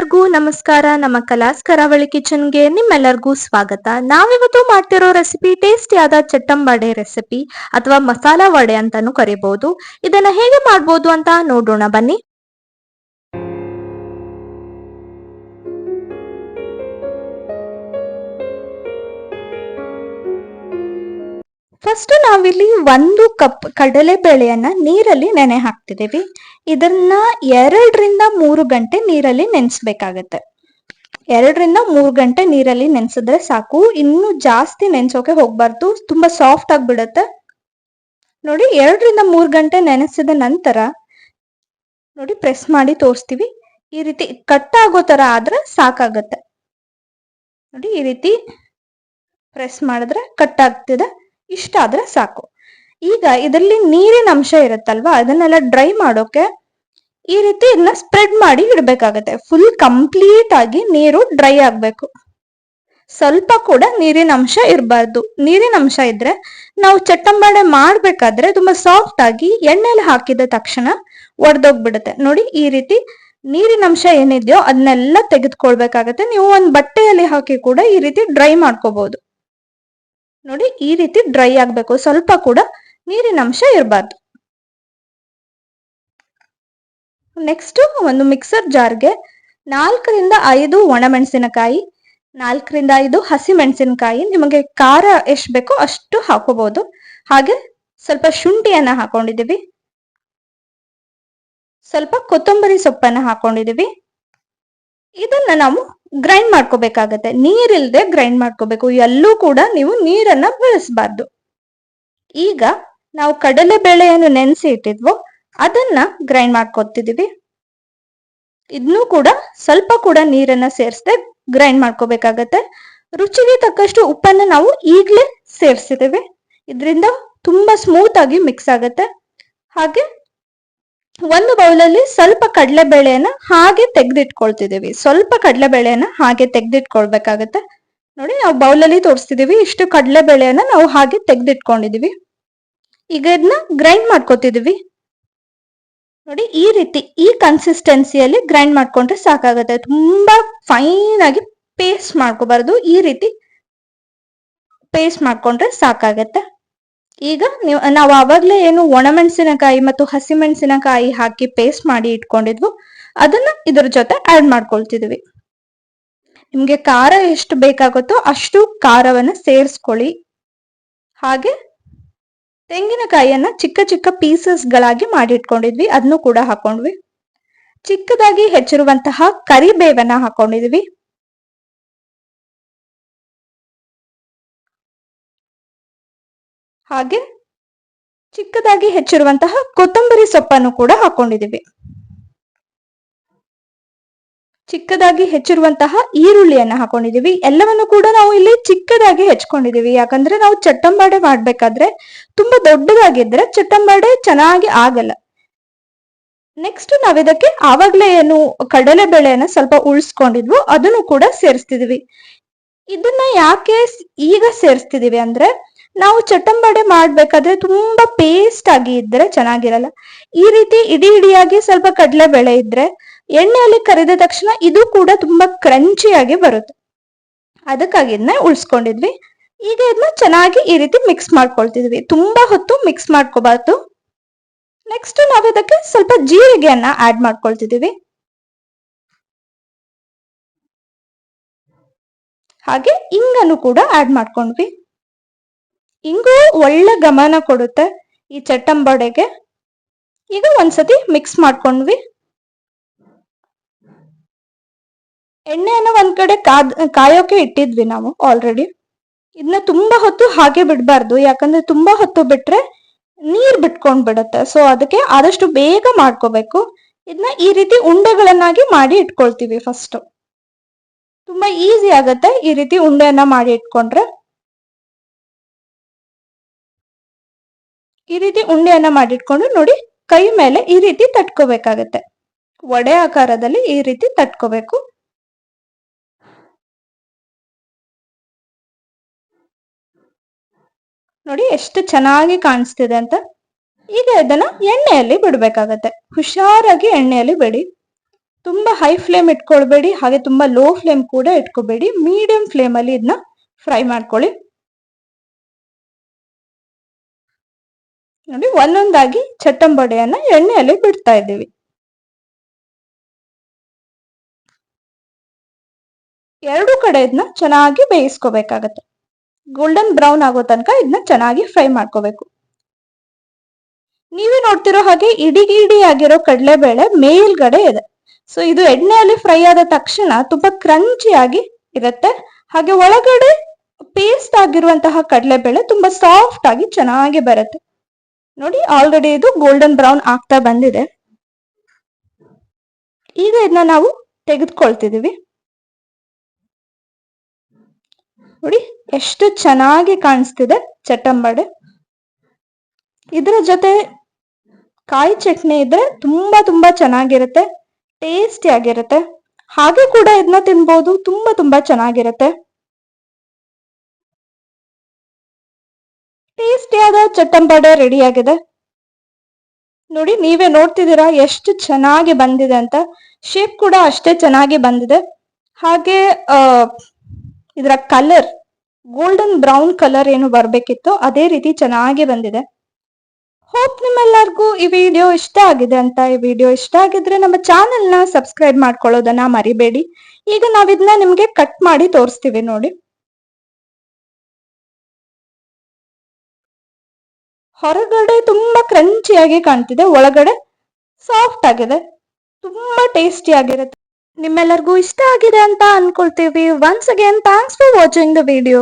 ಎಲ್ಲರಿಗೂ ನಮಸ್ಕಾರ. ನಮ್ಮ ಕಲಾಸ್ ಕರಾವಳಿ ಕಿಚನ್ಗೆ ನಿಮ್ಮೆಲ್ಲರಿಗೂ ಸ್ವಾಗತ. ನಾವಿವತ್ತು ಮಾಡ್ತಿರೋ ರೆಸಿಪಿ ಟೇಸ್ಟಿ ಆದ ಚಟ್ಟಂಬಡೆ ರೆಸಿಪಿ ಅಥವಾ ಮಸಾಲಾ ವಡೆ ಅಂತಾನು ಕರಿಬಹುದು ಇದನ್ನ ಹೇಗೆ ಮಾಡ್ಬೋದು ಅಂತ ನೋಡೋಣ ಬನ್ನಿ. ಫಸ್ಟ್ ನಾವಿಲ್ಲಿ ಒಂದು ಕಪ್ ಕಡಲೆ ಬೇಳೆಯನ್ನ ನೀರಲ್ಲಿ ನೆನೆ ಹಾಕ್ತಿದ್ದೀವಿ ಇದನ್ನ ಎರಡರಿಂದ ಮೂರು ಗಂಟೆ ನೀರಲ್ಲಿ ನೆನೆಸ್ಬೇಕಾಗತ್ತೆ. ಎರಡರಿಂದ ಮೂರು ಗಂಟೆ ನೀರಲ್ಲಿ ನೆನೆಸಿದ್ರೆ ಸಾಕು. ಇನ್ನು ಜಾಸ್ತಿ ನೆನೆಸೋಕೆ ಹೋಗ್ಬಾರ್ದು. ತುಂಬಾ ಸಾಫ್ಟ್ ಆಗ್ಬಿಡತ್ತೆ. ನೋಡಿ, ಎರಡರಿಂದ ಮೂರು ಗಂಟೆ ನೆನೆಸಿದ ನಂತರ ನೋಡಿ ಪ್ರೆಸ್ ಮಾಡಿ ತೋರಿಸ್ತೀವಿ. ಈ ರೀತಿ ಕಟ್ ಆಗೋ ತರ ಆದ್ರೆ ಸಾಕಾಗತ್ತೆ. ನೋಡಿ, ಈ ರೀತಿ ಪ್ರೆಸ್ ಮಾಡಿದ್ರೆ ಕಟ್ ಆಗ್ತಿದೆ. ಇಷ್ಟ ಆದ್ರೆ ಸಾಕು. ಈಗ ಇದರಲ್ಲಿ ನೀರಿನ ಅಂಶ ಇರುತ್ತಲ್ವಾ? ಅದನ್ನೆಲ್ಲ ಡ್ರೈ ಮಾಡೋಕೆ ಈ ರೀತಿ ಇದನ್ನ ಸ್ಪ್ರೆಡ್ ಮಾಡಿ ಇಡಬೇಕಾಗತ್ತೆ. ಫುಲ್ ಕಂಪ್ಲೀಟ್ ಆಗಿ ನೀರು ಡ್ರೈ ಆಗ್ಬೇಕು. ಸ್ವಲ್ಪ ಕೂಡ ನೀರಿನ ಅಂಶ ಇರಬಾರ್ದು. ನೀರಿನ ಅಂಶ ಇದ್ರೆ ನಾವು ಚಟ್ಟಂಬಾಡೆ ಮಾಡ್ಬೇಕಾದ್ರೆ ತುಂಬಾ ಸಾಫ್ಟ್ ಆಗಿ ಎಣ್ಣೆಲಿ ಹಾಕಿದ ತಕ್ಷಣ ಒಡೆದೋಗ್ಬಿಡುತ್ತೆ. ನೋಡಿ ಈ ರೀತಿ ನೀರಿನ ಅಂಶ ಏನಿದೆಯೋ ಅದನ್ನೆಲ್ಲ ತೆಗೆದುಕೊಳ್ಬೇಕಾಗತ್ತೆ. ನೀವು ಒಂದು ಬಟ್ಟೆಯಲ್ಲಿ ಹಾಕಿ ಕೂಡ ಈ ರೀತಿ ಡ್ರೈ ಮಾಡ್ಕೋಬಹುದು ನೋಡಿ ಈ ರೀತಿ ಡ್ರೈ ಆಗಬೇಕು. ಸ್ವಲ್ಪ ಕೂಡ ನೀರಿನ ಅಂಶ ಇರಬಾರ್ದು. ನೆಕ್ಸ್ಟ್ ಒಂದು ಮಿಕ್ಸರ್ ಜಾರ್ಗೆ ನಾಲ್ಕರಿಂದ ಐದು ಒಣಮೆಣಸಿನಕಾಯಿ, ನಾಲ್ಕರಿಂದ ಐದು ಹಸಿ ಮೆಣಸಿನಕಾಯಿ ನಿಮಗೆ ಖಾರ ಎಷ್ಟು ಬೇಕೋ ಅಷ್ಟು ಹಾಕೋಬಹುದು ಹಾಗೆ ಸ್ವಲ್ಪ ಶುಂಠಿಯನ್ನ ಹಾಕೊಂಡಿದ್ದೀವಿ. ಸ್ವಲ್ಪ ಕೊತ್ತಂಬರಿ ಸೊಪ್ಪನ್ನ ಹಾಕೊಂಡಿದ್ದೀವಿ. ಇದನ್ನ ನಾವು ಗ್ರೈಂಡ್ ಮಾಡ್ಕೋಬೇಕಾಗತ್ತೆ. ನೀರಿಲ್ಲದೆ ಗ್ರೈಂಡ್ ಮಾಡ್ಕೋಬೇಕು. ಎಲ್ಲೂ ಕೂಡ ನೀವು ನೀರನ್ನ ಬಳಸಬಾರ್ದು. ಈಗ ನಾವು ಕಡಲೆ ಬೇಳೆಯನ್ನು ನೆನೆಸಿ ಇಟ್ಟಿದ್ವೋ ಅದನ್ನ ಗ್ರೈಂಡ್ ಮಾಡ್ಕೊತಿದೀವಿ. ಇದನ್ನೂ ಕೂಡ ಸ್ವಲ್ಪ ಕೂಡ ನೀರನ್ನ ಸೇರಿಸದೆ ಗ್ರೈಂಡ್ ಮಾಡ್ಕೋಬೇಕಾಗತ್ತೆ. ರುಚಿಗೆ ತಕ್ಕಷ್ಟು ಉಪ್ಪನ್ನ ನಾವು ಈಗ್ಲೇ ಸೇರಿಸಿದ್ದೇವೆ ಇದರಿಂದ ತುಂಬಾ ಸ್ಮೂತ್ ಆಗಿ ಮಿಕ್ಸ್ ಆಗತ್ತೆ. ಹಾಗೆ ಒಂದು ಬೌಲಲ್ಲಿ ಸ್ವಲ್ಪ ಕಡಲೆಬೇಳೆಯನ್ನ ಹಾಗೆ ತೆಗೆದಿಟ್ಕೊಳ್ತಿದೀವಿ ಸ್ವಲ್ಪ ಕಡಲೆಬೇಳೆಯನ್ನ ಹಾಗೆ ತೆಗೆದಿಟ್ಕೊಳ್ಬೇಕಾಗತ್ತೆ. ನೋಡಿ, ನಾವು ಬೌಲಲ್ಲಿ ತೋರಿಸ್ತಿದೀವಿ ಇಷ್ಟು ಕಡಲೆಬೇಳೆಯನ್ನ ನಾವು ಹಾಗೆ ತೆಗೆದಿಟ್ಕೊಂಡಿದೀವಿ ಈಗ ಇದನ್ನ ಗ್ರೈಂಡ್ ಮಾಡ್ಕೊತಿದೀವಿ ನೋಡಿ, ಈ ರೀತಿ, ಈ ಕನ್ಸಿಸ್ಟೆನ್ಸಿಯಲ್ಲಿ ಗ್ರೈಂಡ್ ಮಾಡ್ಕೊಂಡ್ರೆ ಸಾಕಾಗುತ್ತೆ. ತುಂಬಾ ಫೈನ್ ಆಗಿ ಪೇಸ್ಟ್ ಮಾಡ್ಕೋಬಾರ್ದು. ಈ ರೀತಿ ಪೇಸ್ಟ್ ಮಾಡ್ಕೊಂಡ್ರೆ ಸಾಕಾಗತ್ತೆ. ಈಗ ನೀವು, ನಾವು ಆವಾಗಲೇ ಏನು ಒಣಮೆಣಸಿನಕಾಯಿ ಮತ್ತು ಹಸಿಮೆಣಸಿನಕಾಯಿ ಹಾಕಿ ಪೇಸ್ಟ್ ಮಾಡಿ ಇಟ್ಕೊಂಡಿದ್ವು. ಅದನ್ನ ಇದ್ರ ಜೊತೆ ಆಡ್ ಮಾಡ್ಕೊಳ್ತಿದ್ವಿ. ನಿಮ್ಗೆ ಖಾರ ಎಷ್ಟು ಬೇಕಾಗುತ್ತೋ ಅಷ್ಟು ಖಾರವನ್ನ ಸೇರಿಸ್ಕೊಳ್ಳಿ. ಹಾಗೆ ತೆಂಗಿನಕಾಯಿಯನ್ನ ಚಿಕ್ಕ ಚಿಕ್ಕ ಪೀಸಸ್ ಗಳಾಗಿ ಮಾಡಿ ಇಟ್ಕೊಂಡಿದ್ವಿ. ಅದನ್ನು ಕೂಡ ಹಾಕೊಂಡ್ವಿ. ಚಿಕ್ಕದಾಗಿ ಹೆಚ್ಚಿರುವಂತಹ ಕರಿಬೇವನ್ನ ಹಾಕೊಂಡಿದ್ವಿ. ಹಾಗೆ ಚಿಕ್ಕದಾಗಿ ಹೆಚ್ಚಿರುವಂತಹ ಕೊತ್ತಂಬರಿ ಸೊಪ್ಪನ್ನು ಕೂಡ ಹಾಕೊಂಡಿದ್ದೀವಿ. ಚಿಕ್ಕದಾಗಿ ಹೆಚ್ಚಿರುವಂತಹ ಈರುಳ್ಳಿಯನ್ನು ಹಾಕೊಂಡಿದ್ದೀವಿ. ಎಲ್ಲವನ್ನು ಕೂಡ ನಾವು ಇಲ್ಲಿ ಚಿಕ್ಕದಾಗಿ ಹೆಚ್ಕೊಂಡಿದ್ದೀವಿ. ಯಾಕಂದ್ರೆ ನಾವು ಚಟ್ಟಂಬಾಡೆ ಮಾಡ್ಬೇಕಾದ್ರೆ ತುಂಬಾ ದೊಡ್ಡದಾಗಿದ್ರೆ ಚಟ್ಟಂಬಾಡೆ ಚೆನ್ನಾಗಿ ಆಗಲ್ಲ. ನೆಕ್ಸ್ಟ್ ನಾವಿದಕ್ಕೆ ಆವಾಗ್ಲೇ ಏನು ಕಡಲೆ ಬೇಳೆಯನ್ನ ಸ್ವಲ್ಪ ಉಳಿಸ್ಕೊಂಡಿದ್ವು. ಅದನ್ನು ಕೂಡ ಸೇರಿಸ್ತಿದೀವಿ ಇದನ್ನ ಯಾಕೆ ಈಗ ಸೇರಿಸ್ತಿದೀವಿ ಅಂದ್ರೆ ನಾವು ಚಟಂಬಡೆ ಮಾಡ್ಬೇಕಾದ್ರೆ ತುಂಬಾ ಪೇಸ್ಟ್ ಆಗಿ ಇದ್ರೆ ಚೆನ್ನಾಗಿರಲ್ಲ. ಈ ರೀತಿ ಇಡಿ ಇಡಿಯಾಗಿ ಸ್ವಲ್ಪ ಕಡಲೆ ಬೇಳೆ ಇದ್ರೆ ಎಣ್ಣೆಯಲ್ಲಿ ಕರೆದ ತಕ್ಷಣ ಇದು ಕೂಡ ತುಂಬಾ ಕ್ರಂಚಿಯಾಗಿ ಬರುತ್ತೆ. ಅದಕ್ಕಾಗಿ ಇದನ್ನ ಉಳಿಸ್ಕೊಂಡಿದ್ವಿ. ಈಗ ಇದನ್ನ ಚೆನ್ನಾಗಿ ಈ ರೀತಿ ಮಿಕ್ಸ್ ಮಾಡ್ಕೊಳ್ತಿದ್ವಿ. ತುಂಬಾ ಹೊತ್ತು ಮಿಕ್ಸ್ ಮಾಡ್ಕೋಬಾರ್ದು. ನೆಕ್ಸ್ಟ್ ನಾವು ಇದಕ್ಕೆ ಸ್ವಲ್ಪ ಜೀರಿಗೆಯನ್ನ ಆಡ್ ಮಾಡ್ಕೊಳ್ತಿದೀವಿ ಹಾಗೆ ಇಂಗನ್ನು ಕೂಡ ಆಡ್ ಮಾಡ್ಕೊಂಡ್ವಿ. ಇಂಗು ಒಳ್ಳೆ ಗಮನ ಕೊಡುತ್ತೆ ಈ ಚಟ್ಟಂಬಡೆಗೆ. ಈಗ ಒಂದ್ಸತಿ ಮಿಕ್ಸ್ ಮಾಡ್ಕೊಂಡ್ವಿ. ಎಣ್ಣೆಯನ್ನು ಒಂದ್ ಕಡೆ ಕಾದ್, ಕಾಯೋಕೆ ಇಟ್ಟಿದ್ವಿ ನಾವು ಆಲ್ರೆಡಿ ಇದನ್ನ ತುಂಬಾ ಹೊತ್ತು ಹಾಗೆ ಬಿಡಬಾರ್ದು, ಯಾಕಂದ್ರೆ ತುಂಬಾ ಹೊತ್ತು ಬಿಟ್ರೆ ನೀರ್ ಬಿಟ್ಕೊಂಡ್ ಬಿಡುತ್ತೆ. ಸೊ ಅದಕ್ಕೆ ಆದಷ್ಟು ಬೇಗ ಮಾಡ್ಕೋಬೇಕು. ಇದನ್ನ ಈ ರೀತಿ ಉಂಡೆಗಳನ್ನಾಗಿ ಮಾಡಿ ಇಟ್ಕೊಳ್ತೀವಿ ಫಸ್ಟ್ ತುಂಬಾ ಈಸಿ ಆಗತ್ತೆ ಈ ರೀತಿ ಉಂಡೆಯನ್ನ ಮಾಡಿ ಇಟ್ಕೊಂಡ್ರೆ. ಈ ರೀತಿ ಉಂಡೆಯನ್ನ ಮಾಡಿಟ್ಕೊಂಡು ನೋಡಿ, ಕೈ ಮೇಲೆ ಈ ರೀತಿ ತಟ್ಕೋಬೇಕಾಗತ್ತೆ. ವಡೆ ಆಕಾರದಲ್ಲಿ ಈ ರೀತಿ ತಟ್ಕೋಬೇಕು. ನೋಡಿ, ಎಷ್ಟು ಚೆನ್ನಾಗಿ ಕಾಣಿಸ್ತಿದೆ ಅಂತ. ಈಗ ಇದನ್ನ ಎಣ್ಣೆಯಲ್ಲಿ ಬಿಡಬೇಕಾಗತ್ತೆ. ಹುಷಾರಾಗಿ ಎಣ್ಣೆಯಲ್ಲಿ ಬಿಡಿ. ತುಂಬಾ ಹೈ ಫ್ಲೇಮ್ ಇಟ್ಕೊಳ್ಬೇಡಿ, ಹಾಗೆ ತುಂಬಾ ಲೋ ಫ್ಲೇಮ್ ಕೂಡ ಇಟ್ಕೋಬೇಡಿ. ಮೀಡಿಯಂ ಫ್ಲೇಮ್ ಅಲ್ಲಿ ಇದನ್ನ ಫ್ರೈ ಮಾಡ್ಕೊಳ್ಳಿ. ನೋಡಿ, ಒಂದೊಂದಾಗಿ ಚಟ್ಟಂಬಡೆಯನ್ನ ಎಣ್ಣೆಯಲ್ಲಿ ಬಿಡ್ತಾ ಇದ್ದೀವಿ. ಎರಡು ಕಡೆ ಇದನ್ನ ಚೆನ್ನಾಗಿ ಬೇಯಿಸ್ಕೋಬೇಕಾಗತ್ತೆ. ಗೋಲ್ಡನ್ ಬ್ರೌನ್ ಆಗೋ ತನಕ ಇದನ್ನ ಚೆನ್ನಾಗಿ ಫ್ರೈ ಮಾಡ್ಕೋಬೇಕು. ನೀವೇ ನೋಡ್ತಿರೋ ಹಾಗೆ ಇಡಿ ಇಡಿ ಆಗಿರೋ ಕಡಲೆಬೇಳೆ ಮೇಲ್ಗಡೆ ಇದೆ. ಸೊ ಇದು ಎಣ್ಣೆಯಲ್ಲಿ ಫ್ರೈ ಆದ ತಕ್ಷಣ ತುಂಬಾ ಕ್ರಂಚಿ ಆಗಿ ಇರುತ್ತೆ. ಹಾಗೆ ಒಳಗಡೆ ಪೇಸ್ಟ್ ಆಗಿರುವಂತಹ ಕಡಲೆಬೇಳೆ ತುಂಬಾ ಸಾಫ್ಟ್ ಆಗಿ ಚೆನ್ನಾಗಿ ಬರುತ್ತೆ. ನೋಡಿ ಆಲ್ರೆಡಿ ಇದು ಗೋಲ್ಡನ್ ಬ್ರೌನ್ ಆಗ್ತಾ ಬಂದಿದೆ. ಈಗ ಇದನ್ನ ನಾವು ತೆಗೆದುಕೊಳ್ತಿದೀವಿ ನೋಡಿ, ಎಷ್ಟು ಚೆನ್ನಾಗಿ ಕಾಣಿಸ್ತಿದೆ ಚಟ್ಟಂಬಡೆ ಇದರ ಜೊತೆ ಕಾಯಿ ಚಟ್ನಿ ಇದ್ರೆ ತುಂಬಾ ತುಂಬಾ ಚೆನ್ನಾಗಿರುತ್ತೆ ಟೇಸ್ಟಿ ಆಗಿರುತ್ತೆ. ಹಾಗೆ ಕೂಡ ಇದನ್ನ ತಿನ್ಬೋದು, ತುಂಬಾ ತುಂಬಾ ಚೆನ್ನಾಗಿರುತ್ತೆ. ಟೇಸ್ಟಿಯಾದ ಚಟ್ಟಂಬಾಡೆ ರೆಡಿ ಆಗಿದೆ. ನೋಡಿ, ನೀವೇ ನೋಡ್ತಿದ್ದೀರಾ ಎಷ್ಟು ಚೆನ್ನಾಗಿ ಬಂದಿದೆ ಅಂತ. ಶೇಪ್ ಕೂಡ ಅಷ್ಟೇ ಚೆನ್ನಾಗಿ ಬಂದಿದೆ. ಹಾಗೆ ಇದರ ಕಲರ್ ಗೋಲ್ಡನ್ ಬ್ರೌನ್ ಕಲರ್ ಏನು ಬರಬೇಕಿತ್ತು, ಅದೇ ರೀತಿ ಚೆನ್ನಾಗಿ ಬಂದಿದೆ. ಹೋಪ್ ನಿಮ್ಮೆಲ್ಲರಿಗೂ ಈ ವಿಡಿಯೋ ಇಷ್ಟ ಆಗಿದೆ ಅಂತ. ಈ ವಿಡಿಯೋ ಇಷ್ಟ ಆಗಿದ್ರೆ ನಮ್ಮ ಚಾನೆಲ್ನ ಸಬ್ಸ್ಕ್ರೈಬ್ ಮಾಡ್ಕೊಳ್ಳೋದನ್ನ ಮರಿಬೇಡಿ. ಈಗ ನಾವಿದನ್ನ ನಿಮಗೆ ಕಟ್ ಮಾಡಿ ತೋರಿಸ್ತೀವಿ ನೋಡಿ. ಹೊರಗಡೆ ತುಂಬಾ ಕ್ರಂಚಿಯಾಗಿ ಕಾಣ್ತಿದೆ, ಒಳಗಡೆ ಸಾಫ್ಟ್ ಆಗಿದೆ, ತುಂಬಾ ಟೇಸ್ಟಿ ಆಗಿರುತ್ತೆ. ನಿಮ್ಮೆಲ್ಲರಿಗೂ ಇಷ್ಟ ಆಗಿದೆ ಅಂತ ಅನ್ಕೊಳ್ತೀವಿ. Once again thanks for watching the video